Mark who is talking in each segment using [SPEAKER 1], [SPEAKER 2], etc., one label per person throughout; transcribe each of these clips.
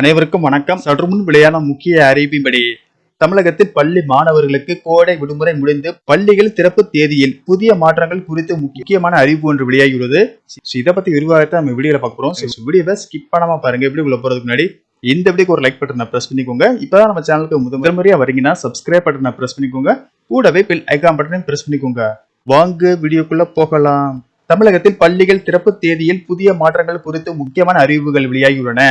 [SPEAKER 1] அனைவருக்கும் வணக்கம். சற்று முன் விளையான முக்கிய அறிவிப்படி தமிழகத்தில் பள்ளி மாணவர்களுக்கு கோடை விடுமுறை முடிந்து பள்ளிகள் திறப்பு தேதியில் புதிய மாற்றங்கள் குறித்து முக்கியமான அறிவிப்பு ஒன்று வெளியாகியுள்ளது. இதை பத்தி விரிவாகத்தான் நம்ம வீடியோல பார்க்க போறோம். வீடியோவை ஸ்கிப் பண்ணாம பாருங்க. எப்படி உள்ள போறதுக்கு முன்னாடி இந்த வீடியோக்கு ஒரு லைக் பட்டனை பிரஸ் பண்ணிக்கோங்க. இப்பதான் நம்ம சேனலுக்கு முதல் முறையா வரீங்கன்னா சப்ஸ்கிரைப் பட்டனை பிரஸ் பண்ணிக்கோங்க. கூடவே பில் ஐகான் பட்டனையும் பிரஸ் பண்ணிக்கோங்க. வாங்க வீடியோக்குள்ள போகலாம். தமிழகத்தில் பள்ளிகள் திறப்பு தேதியில் புதிய மாற்றங்கள் குறித்து முக்கியமான அறிவிப்புகள் வெளியாகியுள்ளன.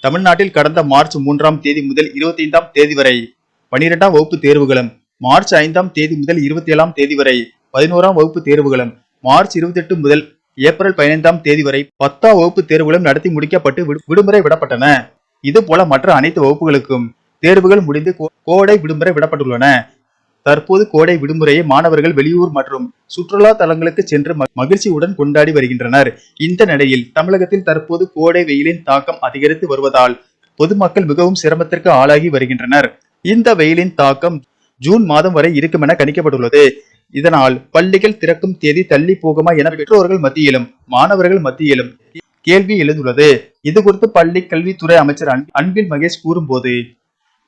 [SPEAKER 1] தமிழ்நாட்டில் கடந்த மார்ச் மூன்றாம் தேதி முதல் இருபத்தி ஐந்தாம் தேதி வரை பனிரெண்டாம் வகுப்பு தேர்வுகளும் மார்ச் ஐந்தாம் தேதி முதல் இருபத்தி ஏழாம் தேதி வரை பதினோராம் வகுப்பு தேர்வுகளும் மார்ச் இருபத்தி எட்டு முதல் ஏப்ரல் பதினைந்தாம் தேதி வரை பத்தாம் வகுப்பு தேர்வுகளும் நடத்தி முடிக்கப்பட்டு விடு- விடுமுறை விடப்பட்டன. இது போல மற்ற அனைத்து வகுப்புகளுக்கும் தேர்வுகள் முடிந்து கோ- கோடை விடுமுறை விடப்பட்டுள்ளன. தற்போது கோடை விடுமுறையை மாணவர்கள் வெளியூர் மற்றும் சுற்றுலா தலங்களுக்கு சென்று மகிழ்ச்சியுடன் கொண்டாடி வருகின்றனர். இந்த நிலையில் தமிழகத்தில் தற்போது கோடை வெயிலின் தாக்கம் அதிகரித்து வருவதால் பொதுமக்கள் மிகவும் சிரமத்திற்கு ஆளாகி வருகின்றனர். இந்த வெயிலின் தாக்கம் ஜூன் மாதம் வரை இருக்கும் என கணிக்கப்பட்டுள்ளது. இதனால் பள்ளிகள் திறக்கும் தேதி தள்ளி போகுமா என பெற்றோர்கள் மத்தியிலும் மாணவர்கள் மத்தியிலும் கேள்வி எழுந்துள்ளது. இது குறித்து பள்ளி கல்வித்துறை அமைச்சர் அன்பில் மகேஷ் கூறும்போது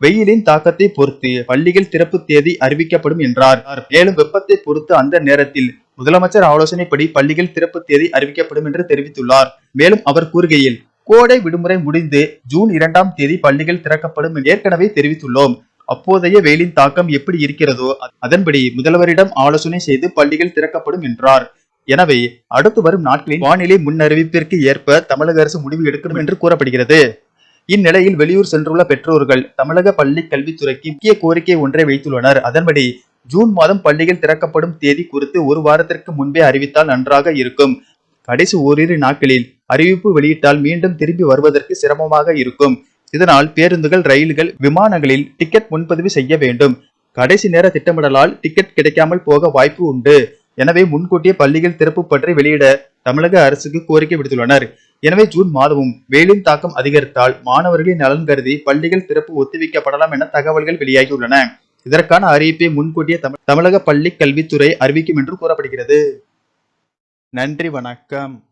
[SPEAKER 1] வெயிலின் தாக்கத்தை பொறுத்து பள்ளிகள் திறப்பு தேதி அறிவிக்கப்படும் என்றார். மேலும் வெப்பத்தை பொறுத்து அந்த நேரத்தில் முதலமைச்சர் ஆலோசனைப்படி பள்ளிகள் திறப்பு தேதி அறிவிக்கப்படும் என்று தெரிவித்துள்ளார். மேலும் அவர் கூறுகையில் கோடை விடுமுறை முடிந்து ஜூன் இரண்டாம் தேதி பள்ளிகள் திறக்கப்படும் ஏற்கனவே தெரிவித்துள்ளோம். அப்போதைய வெயிலின் தாக்கம் எப்படி இருக்கிறதோ அதன்படி முதல்வரிடம் ஆலோசனை செய்து பள்ளிகள் திறக்கப்படும் என்றார். எனவே அடுத்து வரும் நாட்களில் வானிலை முன்னறிவிப்பிற்கு ஏற்ப தமிழக அரசு முடிவு எடுக்கும் என்று கூறப்படுகிறது. இந்நிலையில் வெளியூர் சென்றுள்ள பெற்றோர்கள் தமிழக பள்ளி கல்வித்துறைக்கு முக்கிய கோரிக்கை ஒன்றை வைத்துள்ளனர். அதன்படி ஜூன் மாதம் பள்ளிகள் திறக்கப்படும் தேதி குறித்து ஒரு வாரத்திற்கு முன்பே அறிவித்தால் நன்றாக இருக்கும். கடைசி ஓரிரு நாட்களில் அறிவிப்பு வெளியிட்டால் மீண்டும் திரும்பி வருவதற்கு சிரமமாக இருக்கும். இதனால் பேருந்துகள் ரயில்கள் விமானங்களில் டிக்கெட் முன்பதிவு செய்ய வேண்டும். கடைசி நேர திட்டமிடலால் டிக்கெட் கிடைக்காமல் போக வாய்ப்பு உண்டு. எனவே முன்கூட்டியே பள்ளிகள் திறப்பு பற்றி வெளியிட தமிழக அரசுக்கு கோரிக்கை விடுத்துள்ளனர். எனவே ஜூன் மாதமும் வெயிலின் தாக்கம் அதிகரித்தால் மாணவர்களின் நலன் கருதி பள்ளிகள் திறப்பு ஒத்திவைக்கப்படலாம் என தகவல்கள் வெளியாகியுள்ளன. இதற்கான அறிவிப்பை முன்கூட்டிய தமிழ்- தமிழக பள்ளி கல்வித்துறை அறிவிக்கும் என்று கூறப்படுகிறது. நன்றி வணக்கம்.